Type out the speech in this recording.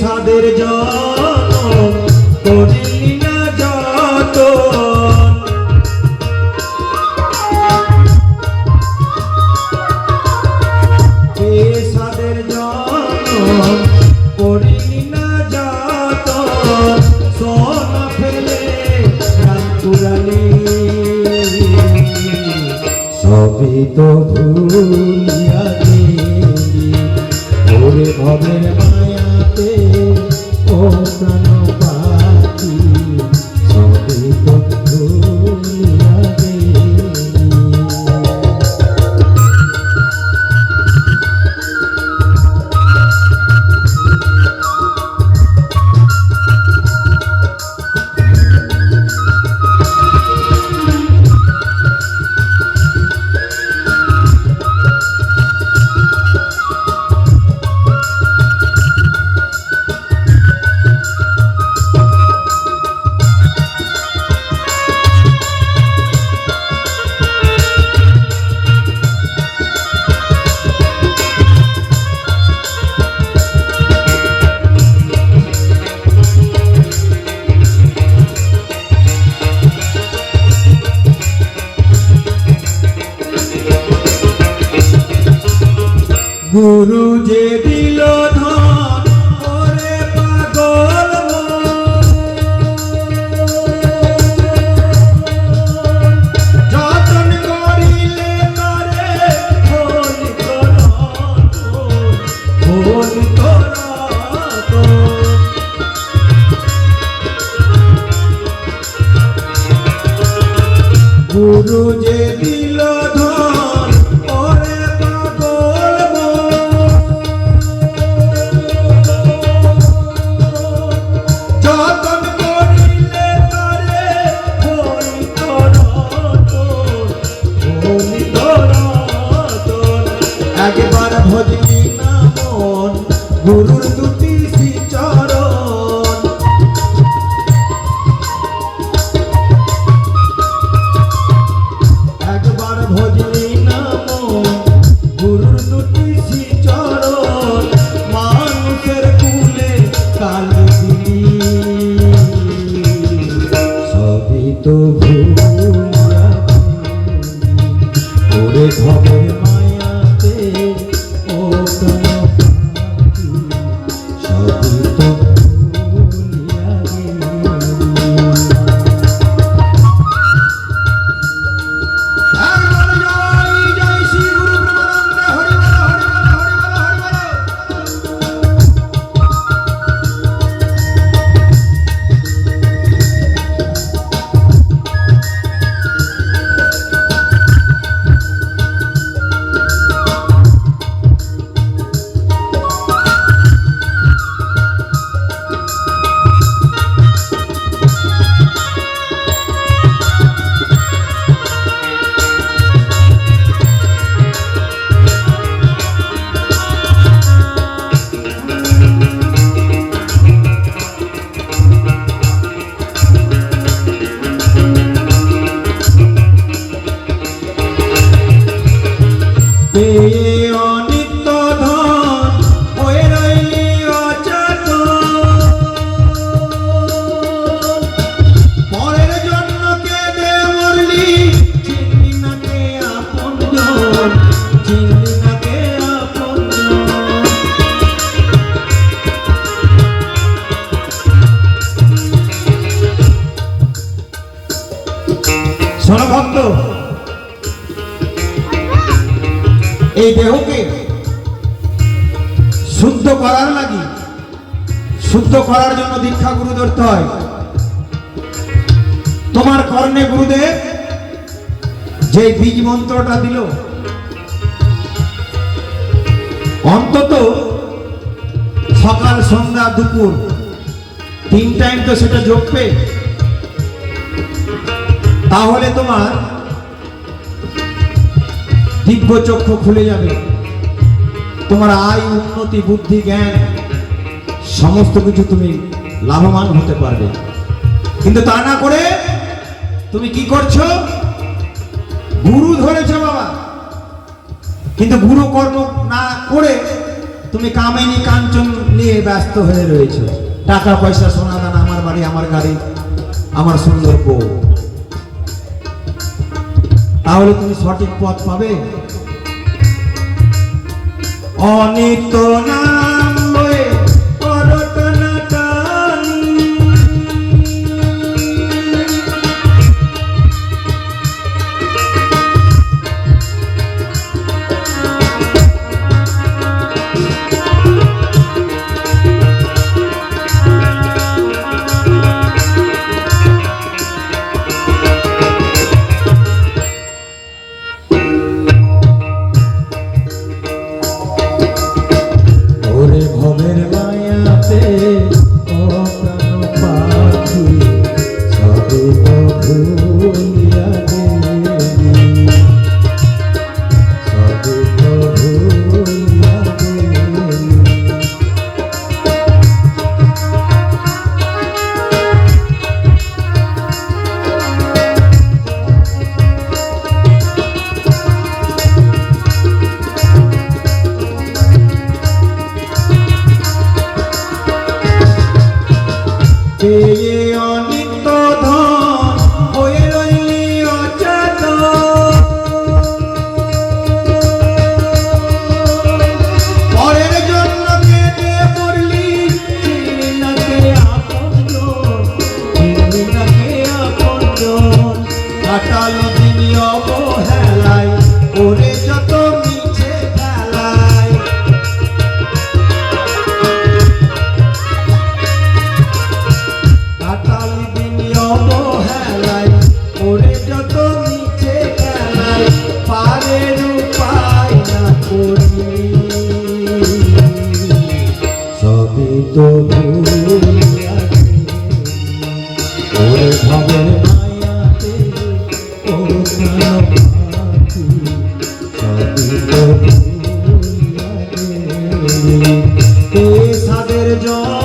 সাদের জন গুরু যে দিল ধন ওরে পাগল যতন করিলে তারে ফল করত, ফল করত। গুরু যে দিল একবার ভজনি না মন গুরুর দুটি শোনো এই দেহকে শুদ্ধ করার লাগি, শুদ্ধ করার জন্য দীক্ষা গুরু ধরতে হয়। তোমার কর্ণে গুরুদেব যে বীজ মন্ত্রটা দিল, অন্তত সকাল, সন্ধ্যা, দুপুর, তিন টাইম তো সেটা জপবে। তাহলে তোমার দিব্য চক্ষু খুলে যাবে। তোমার আয়, উন্নতি, বুদ্ধি, জ্ঞান, সমস্ত কিছু তুমি লাভবান হতে পারবে। কিন্তু তা না করে তুমি কি করছ? গুরু ধরেছ বাবা। কিন্তু গুরু কর্ম না করে তুমি কামেনি কাঞ্চন নিয়ে ব্যস্ত হয়ে রয়েছে। টাকা পয়সা, সোনা দানা, আমার বাড়ি, আমার গাড়ি, আমার সুন্দর বউ। তাহলে তুমি সঠিক পথ পাবে। অনিত না কাল দিন অবহেলায় ওরে যত সাদের জল